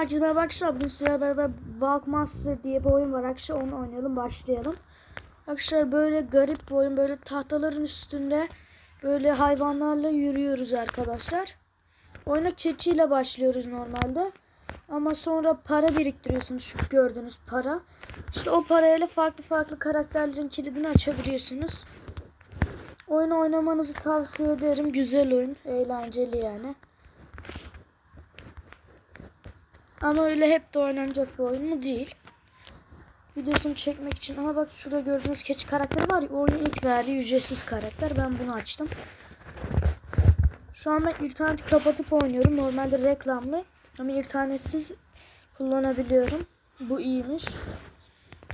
Herkese merhaba arkadaşlar. Bugün sizlerle beraber Valk Master diye bir oyun var arkadaşlar. Onu oynayalım. Başlayalım. Arkadaşlar böyle garip bir oyun. Böyle tahtaların üstünde böyle hayvanlarla yürüyoruz arkadaşlar. Oyuna keçiyle başlıyoruz normalde. Ama sonra para biriktiriyorsunuz. Şu gördüğünüz para. İşte o parayla farklı farklı karakterlerin kilidini açabiliyorsunuz. Oyunu oynamanızı tavsiye ederim. Güzel oyun. Eğlenceli yani. Ama öyle hep de oynanacak bir oyun mu değil. Videosunu çekmek için. Ama bak şurada gördüğünüz keçi karakteri var ya. Oyunun ilk verdiği ücretsiz karakter. Ben bunu açtım. Şu an ben interneti kapatıp oynuyorum. Normalde reklamlı. Ama internetsiz kullanabiliyorum. Bu iyiymiş.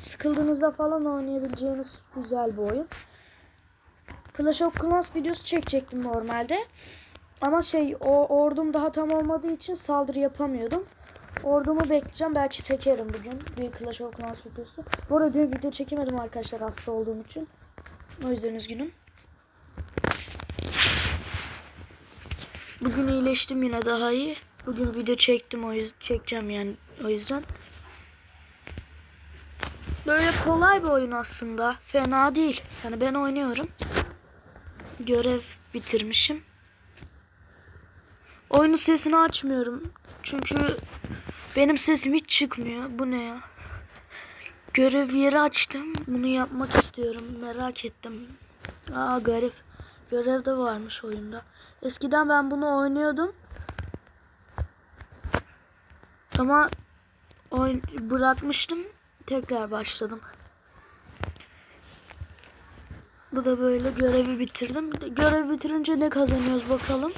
Sıkıldığınızda falan oynayabileceğiniz güzel bir oyun. Clash of Clans videosu çekecektim normalde. Ama şey o ordum daha tam olmadığı için saldırı yapamıyordum. Ordumu bekleyeceğim. Belki çekerim bugün. Bir Clash of Clans videosu. Bu arada dün video çekemedim arkadaşlar hasta olduğum için. O yüzden üzgünüm. Bugün iyileştim yine daha iyi. Bugün video çektim o yüzden çekeceğim yani o yüzden. Böyle kolay bir oyun aslında. Fena değil. Yani ben oynuyorum. Görev bitirmişim. Oyunun sesini açmıyorum. Çünkü benim sesim hiç çıkmıyor. Bu ne ya? Görev yeri açtım. Bunu yapmak istiyorum. Merak ettim. Aa garip. Görev de varmış oyunda. Eskiden ben bunu oynuyordum. Ama oyun bırakmıştım. Tekrar başladım. Bu da böyle görevi bitirdim. Görevi bitirince ne kazanıyoruz bakalım.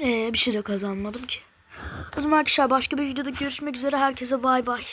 Ee, bir şey de kazanmadım ki. O zaman arkadaşlar başka bir videoda görüşmek üzere. Herkese bay bay.